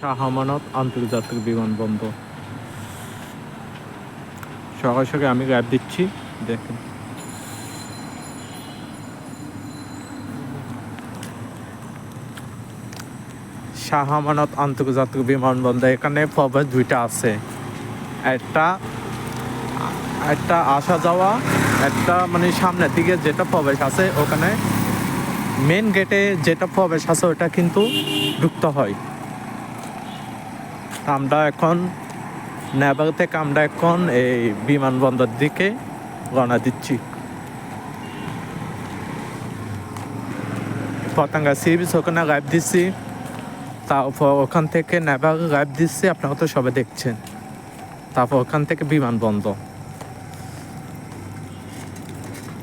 শাহ আমানত আন্তর্জাতিক বিমানবন্দর। সকাল সকাল আমি গ্যাপ দিচ্ছি, দেখেন। শাহ আমানত আন্তর্জাতিক বিমানবন্দর, এখানে প্রবেশ দুইটা আছে। একটা একটা আসা যাওয়া, একটা মানে সামনের দিকে যেটা প্রবেশ আছে, ওখানে মেন গেটে যেটা প্রবেশ আছে, ওটা কিন্তু ঢুকতে হয়। আমরা এখন নেবার থেকে আমরা এখন এই বিমানবন্দর দিকে রওনা দিচ্ছি। পতাঙ্গা সি বিচ ওখানে গাইব দিচ্ছি, তারপর ওখান থেকে নেবার গাইব দিচ্ছি, আপনারা তো সবাই দেখছেন। তারপর ওখান থেকে বিমানবন্দর।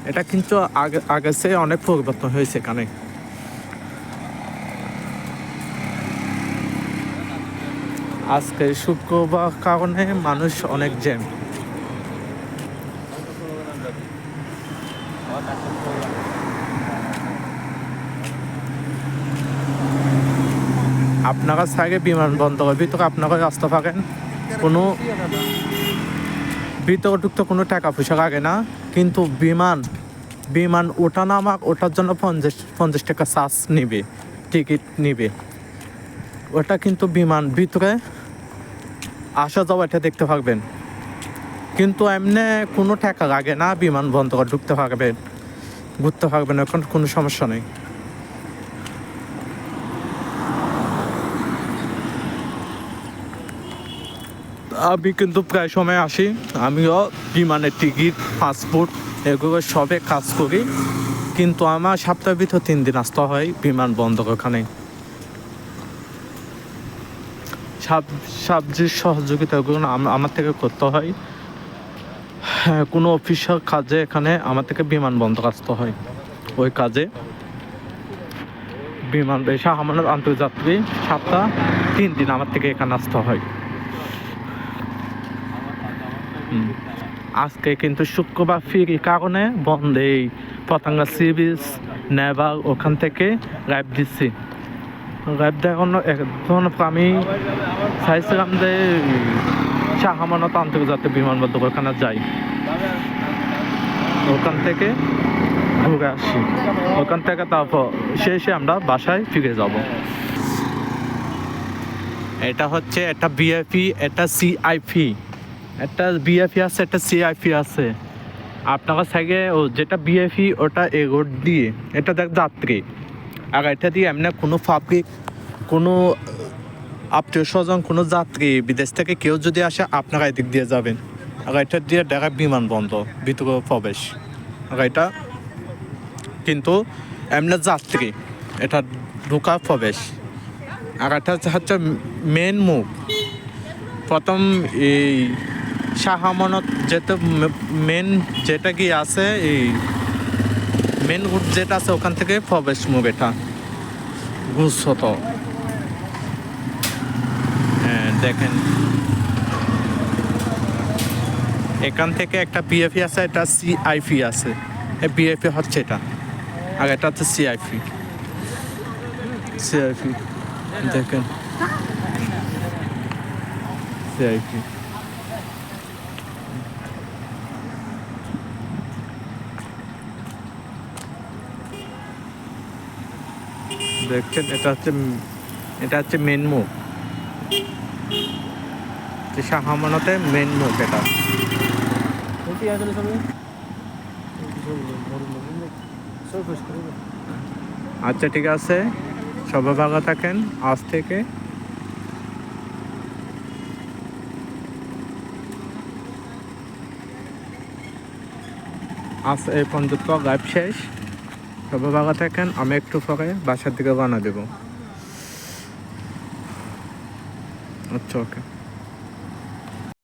এটা কিন্তু আগে আগে সে অনেক পরিবর্তন হয়েছে এখানে। আজকে শুক্রবার কারণে মানুষ অনেক জ্যাম। আপনারা সাইডে বিমানবন্দরের ভিতরে আপনারা রাস্তা পাবেন। কোনো ভিতরে ঢুকতে কোনো টাকা পয়সা লাগে না। কিন্তু বিমান বিমান ওঠা নামা ওঠার জন্য পঞ্চাশ পঞ্চাশ টাকা চার্জ নিবে, টিকিট নিবে। ওটা কিন্তু বিমান, ভিতরে আসা যাওয়া এটা দেখতে পারবেন। কিন্তু এমনি কোনো টাকা লাগে না, বিমান বন্ধ করে ঢুকতে পারবেন ঘুরতে পারবেন এখন কোনো সমস্যা নেই। আমি কিন্তু প্রায় সময় আসি, আমিও বিমানের টিকিট, পাসপোর্ট এগুলো সবে কাজ করি, কিন্তু আমার সপ্তাহের ভিতর তিন দিন আসতে হয় বিমান বন্ধ ওখানে সব সবজির সহযোগিতাগুলো আম- আমার থেকে করতে হয়। হ্যাঁ, কোনো অফিসিয়াল কাজে এখানে আমার থেকে বিমান বন্ধ আসতে হয়। ওই কাজে বিমান শাহ আমানত আন্তর্জাতিক সাতটা তিন দিন আমার থেকে এখানে আসতে হয়। আজকে কিন্তু শুক্রবার ফিরি কারণে বন্ধ এই পতাঙ্গা সি বিচ নেভার ওখান থেকে রাইব দিচ্ছি। রাইব দেখানো একজন আমি চাইছিলাম যে শাহমানত আন্তর্জাতিক বিমানবন্দর ওখানে যাই। ওখান থেকে ঘুরে আসি। ওখান থেকে তারপর শেষে আমরা বাসায় ফিরে যাব। এটা হচ্ছে একটা বিএফি এটা সিআইপি একটা বিএফি আছে, একটা সিআইপি আছে। আপনার ও যেটা বিএফি ওটা এগোট দিয়ে, এটা দেখ যাত্রী। আর এটা দিয়ে এমনি কোনো পাবলিক কোনো আত্মীয় স্বজন, কোনো যাত্রী, বিদেশ থেকে কেউ যদি আসে, আপনারা এদিক দিয়ে যাবেন। আর এটা দিয়ে দেখা বিমানবন্দর ভিতরে প্রবেশ। আর এটা কিন্তু এমনি যাত্রী, এটা ঢোকা প্রবেশ। আর এটা হচ্ছে মেন মুখ। প্রথম এই শাহামনত যেটা মেন যেটা কি আছে, এই মেন রুট যেটা আছে ওখান থেকে প্রবেশ মুখ এটা। গুছত হ্যাঁ দেখেন। এখান থেকে একটা বিএফি আছে, এটা সিআইপি আছে। এই বিএফি হচ্ছে এটা। আর এটা হচ্ছে সিআইপি সিআইপি দেখেন। সিআইপি দেখছেন এটা হচ্ছে এটা হচ্ছে মেন মুখ। শাহামানতে মেন মুখ এটা। আচ্ছা ঠিক আছে। সবাই ভালো থাকেন। আজ থেকে আজ এই পর্যন্ত গাইব শেষ। সবাই ভালো থাকেন আমি একটু পরে বাসার দিকে বানা দেব। আচ্ছা ওকে।